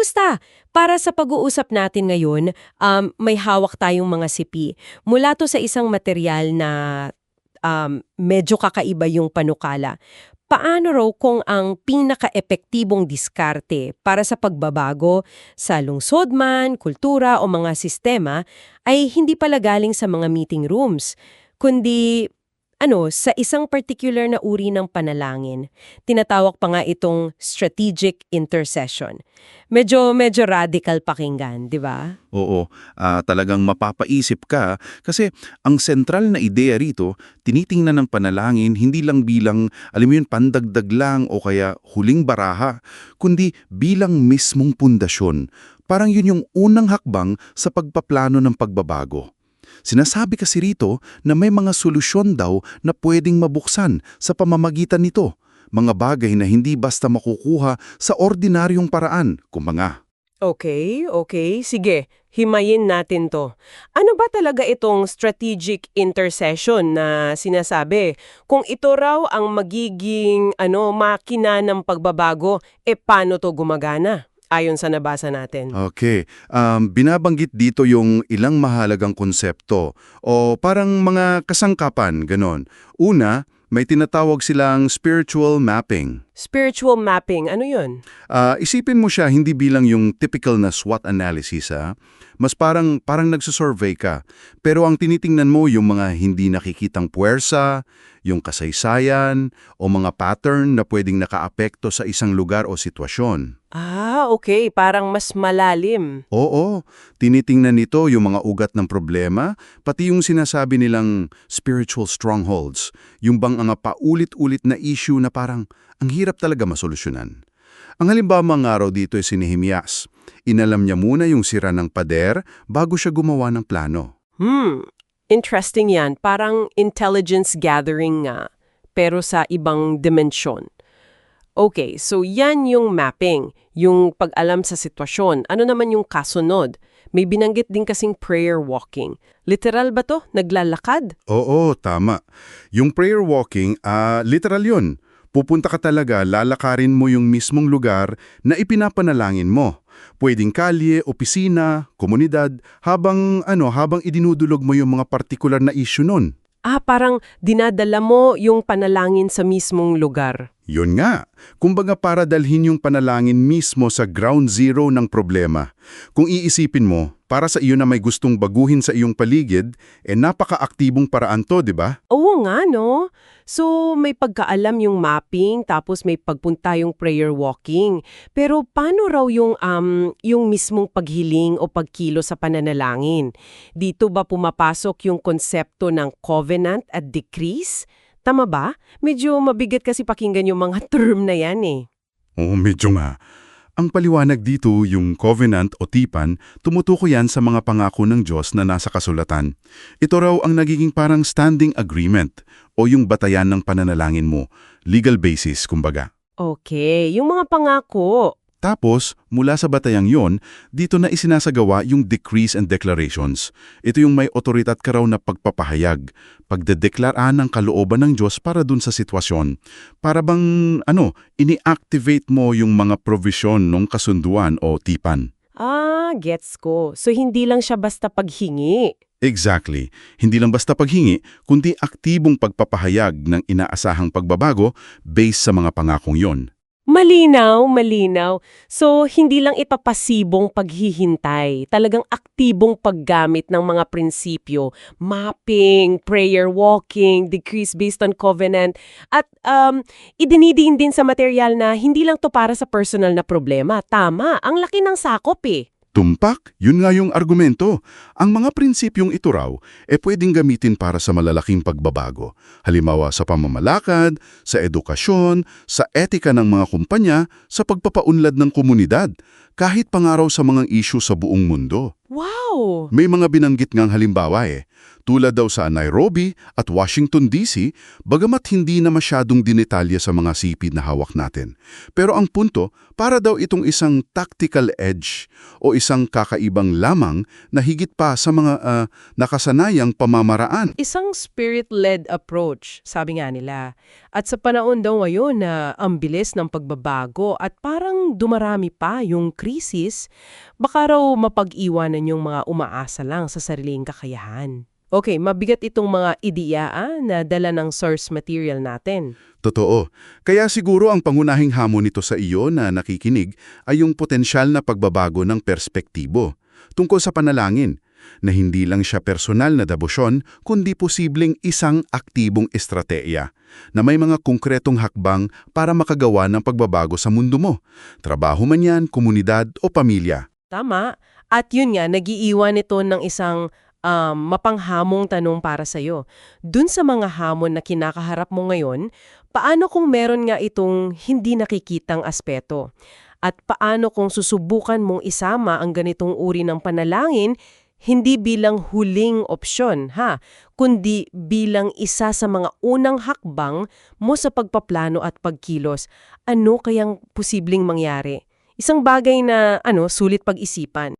Kamusta? Para sa pag-uusap natin ngayon, um, may hawak tayong mga sipi. Mula to sa isang material na um, medyo kakaiba yung panukala. Paano raw kung ang pinaka-epektibong diskarte para sa pagbabago sa lungsod man, kultura o mga sistema ay hindi pala galing sa mga meeting rooms, kundi ano, sa isang particular na uri ng panalangin. Tinatawag pa nga itong strategic intercession. Medyo medyo radical pakinggan, 'di ba? Oo, ah, talagang mapapaisip ka kasi ang sentral na ideya rito, tinitingnan ng panalangin hindi lang bilang, alam mo yun, pandagdag lang o kaya huling baraha, kundi bilang mismong pundasyon. Parang yun yung unang hakbang sa pagpaplano ng pagbabago. Sinasabi kasi rito na may mga solusyon daw na pwedeng mabuksan sa pamamagitan nito, mga bagay na hindi basta makukuha sa ordinaryong paraan, kumanga. Okay, okay. Sige, himayin natin to. Ano ba talaga itong strategic intercession na sinasabi? Kung ito raw ang magiging ano, makina ng pagbabago, e paano to gumagana? Ayon sa nabasa natin. Okay, um, binabanggit dito yung ilang mahalagang konsepto o parang mga kasangkapan, ganon. Una, may tinatawag silang spiritual mapping. Spiritual mapping, ano yun? Ah, isipin mo siya hindi bilang yung typical na SWOT analysis ha. Mas parang parang nagsusurvey ka. Pero ang tinitingnan mo yung mga hindi nakikitang puwersa, yung kasaysayan o mga pattern na pwedeng nakaapekto sa isang lugar o sitwasyon. Ah, okay. Parang mas malalim. Oo, tinitingnan nito yung mga ugat ng problema, pati yung sinasabi nilang spiritual strongholds, yung bang mga paulit-ulit na issue na parang ang hirap talaga masolusyonan. Ang halimbawa mga araw dito ay si Nehemias. Inalam niya muna yung sira ng pader bago siya gumawa ng plano. Hmm, interesting yan. Parang intelligence gathering nga, pero sa ibang dimensyon. Okay, so yan yung mapping, yung pag-alam sa sitwasyon. Ano naman yung kasunod? May binanggit din kasing prayer walking. Literal ba to? Naglalakad? Oo, tama. Yung prayer walking, ah, literal yun. Pupunta ka talaga, lalakarin mo yung mismong lugar na ipinapanalangin mo. Pwedeng kalye, opisina, komunidad, habang ano, habang idinudulog mo yung mga partikular na issue nun. Ah, parang dinadala mo yung panalangin sa mismong lugar. Yun nga, kumbaga para dalhin yung panalangin mismo sa ground zero ng problema. Kung iisipin mo, para sa iyo na may gustong baguhin sa iyong paligid, eh napaka-aktibong paraan to, di ba? Oo nga, no? So, may pagkaalam yung mapping, tapos may pagpunta yung prayer walking. Pero paano raw yung, um, yung mismong paghiling o pagkilo sa pananalangin? Dito ba pumapasok yung konsepto ng covenant at decrease? Tama ba? Medyo mabigat kasi pakinggan yung mga term na yan eh. Oo, medyo nga. Ang paliwanag dito, yung covenant o tipan, tumutukoy yan sa mga pangako ng Diyos na nasa kasulatan. Ito raw ang nagiging parang standing agreement o yung batayan ng pananalangin mo, legal basis kumbaga. Okay, yung mga pangako. Tapos, mula sa batayang yon, dito na isinasagawa yung decrees and declarations. Ito yung may otoritat ka raw na pagpapahayag, pagdedeklaraan ng kalooban ng Diyos para dun sa sitwasyon. Para bang, ano, ini-activate mo yung mga provision ng kasunduan o tipan. Ah, gets ko. So, hindi lang siya basta paghingi. Exactly. Hindi lang basta paghingi, kundi aktibong pagpapahayag ng inaasahang pagbabago based sa mga pangakong yon. Malinaw, malinaw. So, hindi lang ipapasibong paghihintay. Talagang aktibong paggamit ng mga prinsipyo. Mapping, prayer walking, decrease based on covenant. At um, idinidiin din sa material na hindi lang to para sa personal na problema. Tama, ang laki ng sakop eh. Tumpak, yun nga yung argumento. Ang mga prinsipyong ito raw e pwedeng gamitin para sa malalaking pagbabago. Halimbawa sa pamamalakad, sa edukasyon, sa etika ng mga kumpanya, sa pagpapaunlad ng komunidad, kahit pangaraw sa mga issue sa buong mundo. Wow! May mga binanggit ngang halimbawa eh, tulad daw sa Nairobi at Washington DC, bagamat hindi na masyadong dinetalya sa mga sipid na hawak natin. Pero ang punto, para daw itong isang tactical edge o isang kakaibang lamang na higit pa sa mga ah, nakasanayang pamamaraan. Isang spirit-led approach, sabi nga nila. At sa panahon daw ngayon na ang bilis ng pagbabago at parang dumarami pa yung krisis baka raw mapag-iwanan yung mga umaasa lang sa sariling kakayahan. Okay, mabigat itong mga ideya ah, na dala ng source material natin. Totoo. Kaya siguro ang pangunahing hamon nito sa iyo na nakikinig ay yung potensyal na pagbabago ng perspektibo tungkol sa panalangin, na hindi lang siya personal na debosyon, kundi posibleng isang aktibong estrateya na may mga konkretong hakbang para makagawa ng pagbabago sa mundo mo. Trabaho man yan, komunidad o pamilya. Tama. At yun nga, nagiiwan ito ng isang um, mapanghamong tanong para sa'yo. Dun sa mga hamon na kinakaharap mo ngayon, paano kung meron nga itong hindi nakikitang aspeto? At paano kung susubukan mong isama ang ganitong uri ng panalangin hindi bilang huling opsyon, ha? Kundi bilang isa sa mga unang hakbang mo sa pagpaplano at pagkilos. Ano kayang posibleng mangyari? Isang bagay na, ano, sulit pag-isipan.